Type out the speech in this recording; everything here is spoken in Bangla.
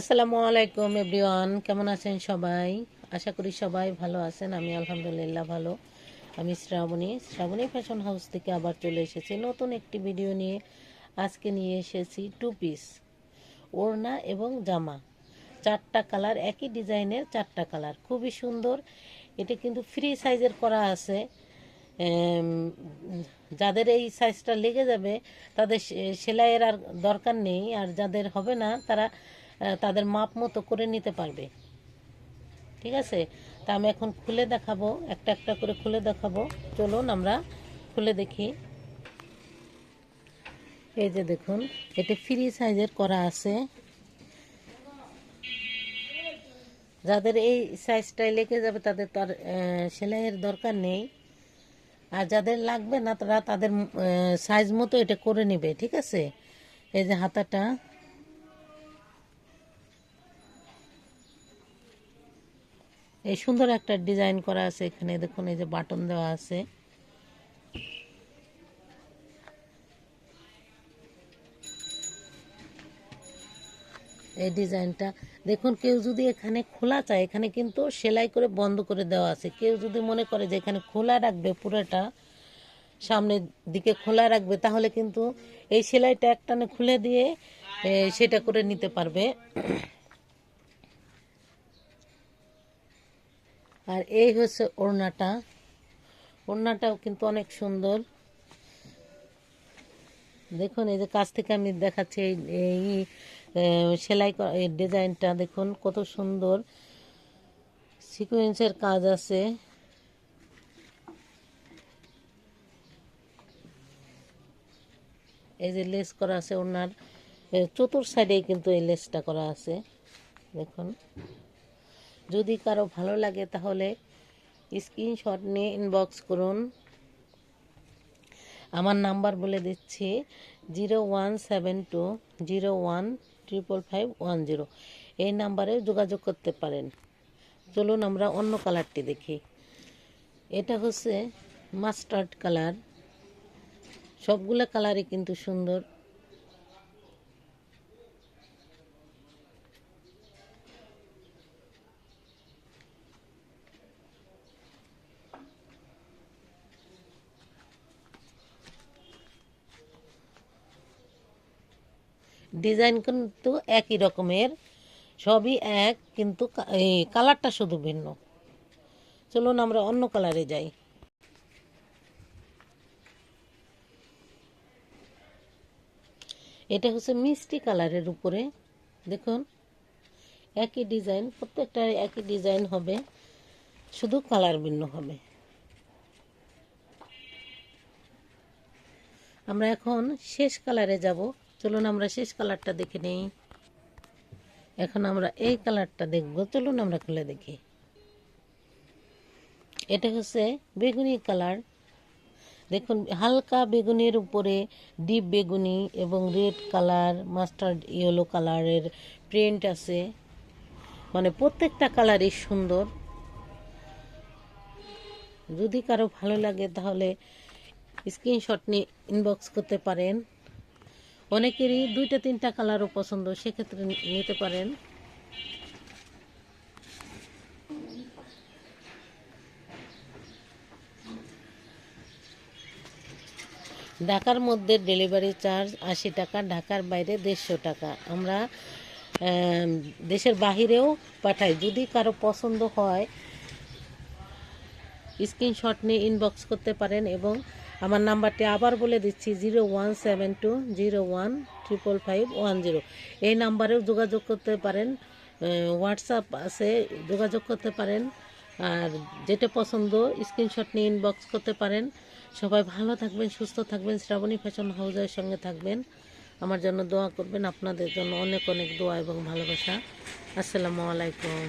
আসসালামু আলাইকুম এভরিওয়ান, কেমন আছেন সবাই? আশা করি সবাই ভালো আছেন, আমি আলহামদুলিল্লাহ ভালো। আমি শ্রাবণী শ্রাবণী ফ্যাশন হাউস থেকে আবার চলে এসেছি নতুন একটি ভিডিও নিয়ে। আজকে নিয়ে এসেছি টু পিস ওড়না এবং জামা। চারটা কালার একই ডিজাইনের চারটা কালার খুবই সুন্দর। এটা কিন্তু ফ্রি সাইজের করা আছে। যাদের এই সাইজটা লেগে যাবে, তাদের সেলাইয়ের আর দরকার নেই, আর যাদের হবে না, তারা তাদের মাপ মতো করে নিতে পারবে। ঠিক আছে? তা আমি এখন খুলে দেখাবো, একটা একটা করে খুলে দেখাবো। চলুন আমরা খুলে দেখি। এই যে দেখুন, এটা ফ্রি সাইজের করা আছে। যাদের এই সাইজটাই লেগে যাবে, তাদের তার সেলাইয়ের দরকার নেই। আর যাদের লাগবে না, তারা তাদের সাইজ মতো এটা করে নেবে, ঠিক আছে? এই যে হাতাটা। এই সুন্দর একটা ডিজাইন করা আছে এখানে, দেখুন, এই যে বাটন দেওয়া আছে। এই ডিজাইনটা, দেখুন, কেউ যদি এখানে খোলা চায়, এখানে কিন্তু সেলাই করে বন্ধ করে দেওয়া আছে। কেউ যদি মনে করে যে এখানে খোলা রাখবে পুরোটা, সামনের দিকে খোলা রাখবে, তাহলে কিন্তু এই সেলাইটা একটানে খুলে দিয়ে সেটা করে নিতে পারবে। আর এই হচ্ছে ওড়নাটা। ওড়নাটাও কিন্তু অনেক সুন্দর। দেখুন, এই যে কাছ থেকে আমি দেখাচ্ছি, এই সেলাই ডিজাইনটা দেখুন, কত সুন্দর। সিকুয়েন্সের কাজ আছে। এই যে লেস করা আছে ওনার চতুর সাইডে কিন্তু এই লেসটা করা আছে। দেখুন। যদি কারও ভালো লাগে তাহলে স্ক্রিনশট নিয়ে ইনবক্স করুন। আমার নাম্বার বলে দিচ্ছি zero one seven two zero one triple five one zero. এই নাম্বারে যোগাযোগ করতে পারেন। চলুন আমরা অন্য কালারটি দেখি। এটা হচ্ছে মাস্টার্ড কালার। সবগুলো কালারই কিন্তু সুন্দর। ডিজাইন কিন্তু একই রকমের, সবই এক, কিন্তু এই কালারটা শুধু ভিন্ন। চলুন আমরা অন্য কালারে যাই। এটা হচ্ছে মিষ্টি কালারের উপরে, দেখুন। একই ডিজাইন, প্রত্যেকটা একই ডিজাইন হবে, শুধু কালার ভিন্ন হবে। আমরা এখন শেষ কালারে যাব। চলুন আমরা শেষ কালারটা দেখে নেই। এখন আমরা এই কালারটা দেখব। চলুন আমরা খুলে দেখি। এটা হচ্ছে বেগুনি কালার। দেখুন, হালকা বেগুনির উপরে ডিপ বেগুনি এবং রেড কালার, মাস্টার্ড ইয়েলো কালারের প্রিন্ট আছে। মানে প্রত্যেকটা কালারই সুন্দর। যদি কারও ভালো লাগে তাহলে স্ক্রিনশট নিয়ে ইনবক্স করতে পারেন। অনেকেরই দুইটা তিনটা কালারও পছন্দ সেক্ষেত্রে নিতে পারেন। ঢাকার মধ্যে ডেলিভারি চার্জ আশি টাকা ঢাকার বাইরে দেড়শো টাকা। আমরা আম, দেশের বাহিরেও পাঠাই। যদি কারও পছন্দ হয় স্ক্রিনশট নিয়ে ইনবক্স করতে পারেন এবং আমার নাম্বারটি আবার বলে দিচ্ছি zero one seven two zero one triple five one zero এই নাম্বারেও যোগাযোগ করতে পারেন হোয়াটসঅ্যাপ আছে, যোগাযোগ করতে পারেন, আর যেটা পছন্দ স্ক্রিনশট নিয়ে ইনবক্স করতে পারেন। সবাই ভালো থাকবেন, সুস্থ থাকবেন, শ্রাবণী ফ্যাশন হাউসের সঙ্গে থাকবেন। আমার জন্য দোয়া করবেন, আপনাদের জন্য অনেক অনেক দোয়া এবং ভালোবাসা। আসসালামু আলাইকুম।